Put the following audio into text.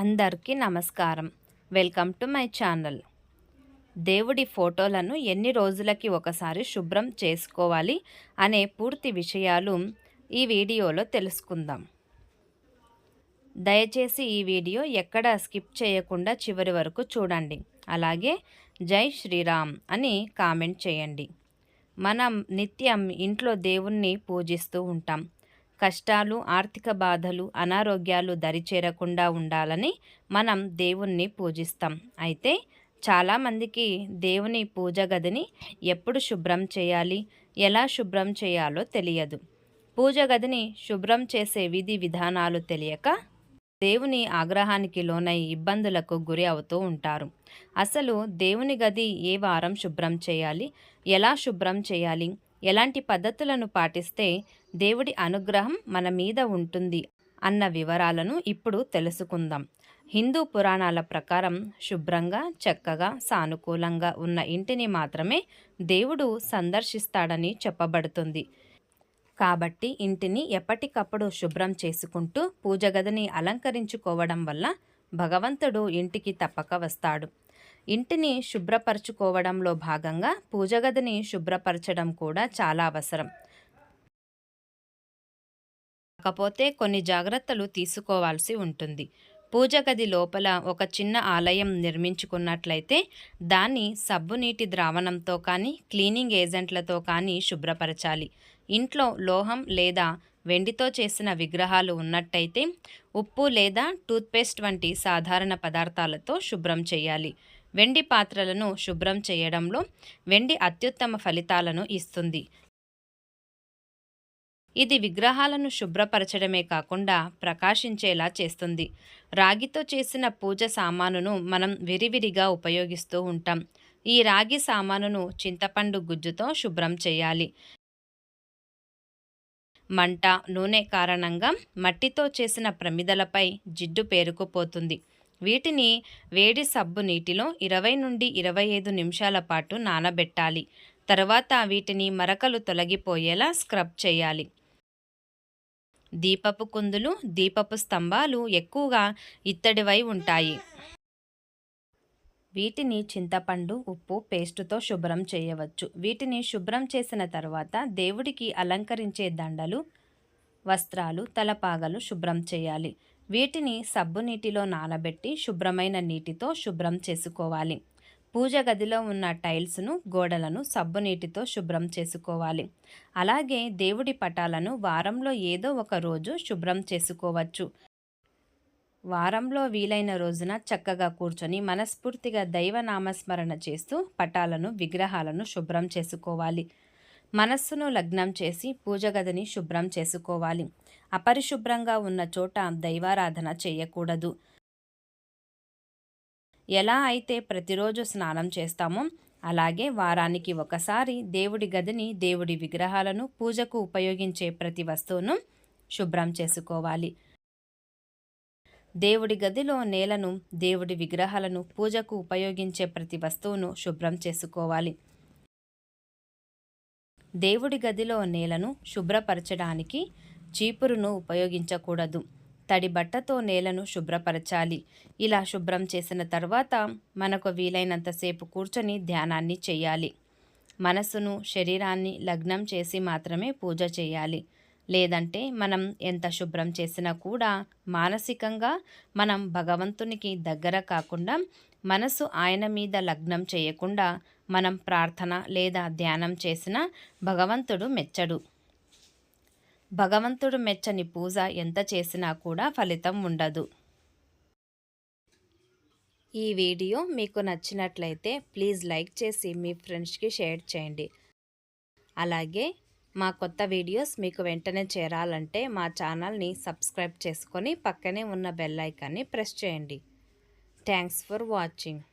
అందరికీ నమస్కారం. Welcome to my channel. దేవుడి ఫోటోలను ఎన్ని రోజులకి ఒకసారి శుభ్రం చేసుకోవాలి అనే పూర్తి విషయాలు ఈ వీడియోలో తెలుసుకుందాం. దయచేసి ఈ వీడియో ఎక్కడ స్కిప్ చేయకుండా చివరి వరకు చూడండి. అలాగే జై శ్రీరామ్ అని కామెంట్ చేయండి. మనం నిత్యం ఇంట్లో దేవుణ్ణి పూజిస్తూ ఉంటాం. కష్టాలు ఆర్థిక బాధలు అనారోగ్యాలు దరిచేరకుండా ఉండాలని మనం దేవుణ్ణి పూజిస్తాం. అయితే చాలామందికి దేవుని పూజ గదిని ఎప్పుడు శుభ్రం చేయాలి ఎలా శుభ్రం చేయాలో తెలియదు. పూజ గదిని శుభ్రం చేసే విధి విధానాలు తెలియక దేవుని ఆగ్రహానికి లోనై ఇబ్బందులకు గురి అవుతూ ఉంటారు. అసలు దేవుని గది ఏ వారం శుభ్రం చేయాలి ఎలా శుభ్రం చేయాలి ఎలాంటి పద్ధతులను పాటిస్తే దేవుడి అనుగ్రహం మన మీద ఉంటుంది అన్న వివరాలను ఇప్పుడు తెలుసుకుందాం. హిందూ పురాణాల ప్రకారం శుభ్రంగా చక్కగా సానుకూలంగా ఉన్న ఇంటిని మాత్రమే దేవుడు సందర్శిస్తాడని చెప్పబడుతుంది. కాబట్టి ఇంటిని ఎప్పటికప్పుడు శుభ్రం చేసుకుంటూ పూజ గదిని అలంకరించుకోవడం వల్ల భగవంతుడు ఇంటికి తప్పక వస్తాడు. ఇంటిని శుభ్రపరచుకోవడంలో భాగంగా పూజగదిని శుభ్రపరచడం కూడా చాలా అవసరం. కాకపోతే కొన్ని జాగ్రత్తలు తీసుకోవాల్సి ఉంటుంది. పూజ గది లోపల ఒక చిన్న ఆలయం నిర్మించుకున్నట్లయితే దాన్ని సబ్బు నీటి ద్రావణంతో కానీ క్లీనింగ్ ఏజెంట్లతో కానీ శుభ్రపరచాలి. ఇంట్లో లోహం లేదా వెండితో చేసిన విగ్రహాలు ఉన్నట్టయితే ఉప్పు లేదా టూత్పేస్ట్ వంటి సాధారణ పదార్థాలతో శుభ్రం చేయాలి. వెండి పాత్రలను శుభ్రం చేయడంలో వెండి అత్యుత్తమ ఫలితాలను ఇస్తుంది. ఇది విగ్రహాలను శుభ్రపరచడమే కాకుండా ప్రకాశించేలా చేస్తుంది. రాగితో చేసిన పూజ సామానును మనం విరివిరిగా ఉపయోగిస్తూ ఉంటాం. ఈ రాగి సామానును చింతపండు గుజ్జుతో శుభ్రం చేయాలి. మంట నూనె కారణంగా మట్టితో చేసిన ప్రమిదలపై జిడ్డు పేరుకుపోతుంది. వీటిని వేడి సబ్బు నీటిలో ఇరవై నుండి ఇరవై ఐదు నిమిషాల పాటు నానబెట్టాలి. తర్వాత వీటిని మరకలు తొలగిపోయేలా స్క్రబ్ చేయాలి. దీపపు కుందులు దీపపు స్తంభాలు ఎక్కువగా ఇత్తడివై ఉంటాయి. వీటిని చింతపండు ఉప్పు పేస్టుతో శుభ్రం చేయవచ్చు. వీటిని శుభ్రం చేసిన తర్వాత దేవుడికి అలంకరించే దండలు వస్త్రాలు తలపాగలు శుభ్రం చేయాలి. వీటిని సబ్బు నీటిలో నానబెట్టి శుభ్రమైన నీటితో శుభ్రం చేసుకోవాలి. పూజ గదిలో ఉన్న టైల్స్ను గోడలను సబ్బు నీటితో శుభ్రం చేసుకోవాలి. అలాగే దేవుడి పటాలను వారంలో ఏదో ఒక రోజు శుభ్రం చేసుకోవచ్చు. వారంలో వీలైన రోజున చక్కగా కూర్చొని మనస్ఫూర్తిగా దైవ నామస్మరణ చేస్తూ పటాలను విగ్రహాలను శుభ్రం చేసుకోవాలి. మనస్సును లగ్నం చేసి పూజ గదిని శుభ్రం చేసుకోవాలి. అపరిశుభ్రంగా ఉన్న చోట దైవారాధన చేయకూడదు. ఎలా అయితే ప్రతిరోజు స్నానం చేస్తామో అలాగే వారానికి ఒకసారి దేవుడి గదిని దేవుడి విగ్రహాలను పూజకు ఉపయోగించే ప్రతి వస్తువును శుభ్రం చేసుకోవాలి. దేవుడి గదిలో నేలను దేవుడి విగ్రహాలను పూజకు ఉపయోగించే ప్రతి వస్తువును శుభ్రం చేసుకోవాలి. దేవుడి గదిలో నేలను శుభ్రపరచడానికి చీపురును ఉపయోగించకూడదు. తడి బట్టతో నేలను శుభ్రపరచాలి. ఇలా శుభ్రం చేసిన తర్వాత మనకు వీలైనంతసేపు కూర్చొని ధ్యానాన్ని చేయాలి. మనసును శరీరాన్ని లగ్నం చేసి మాత్రమే పూజ చేయాలి. లేదంటే మనం ఎంత శుభ్రం చేసినా కూడా మానసికంగా మనం భగవంతునికి దగ్గర కాకుండా మనసు ఆయన మీద లగ్నం చేయకుండా మనం ప్రార్థన లేదా ధ్యానం చేసినా భగవంతుడు మెచ్చడు. భగవంతుడు మెచ్చని పూజ ఎంత చేసినా కూడా ఫలితం ఉండదు. ఈ వీడియో మీకు నచ్చినట్లయితే ప్లీజ్ లైక్ చేసి మీ ఫ్రెండ్స్కి షేర్ చేయండి. అలాగే మా కొత్త వీడియోస్ మీకు వెంటనే చేరాలంటే మా ఛానల్ని సబ్స్క్రైబ్ చేసుకొని పక్కనే ఉన్న బెల్ ఐకాన్ని ప్రెస్ చేయండి. Thanks for watching.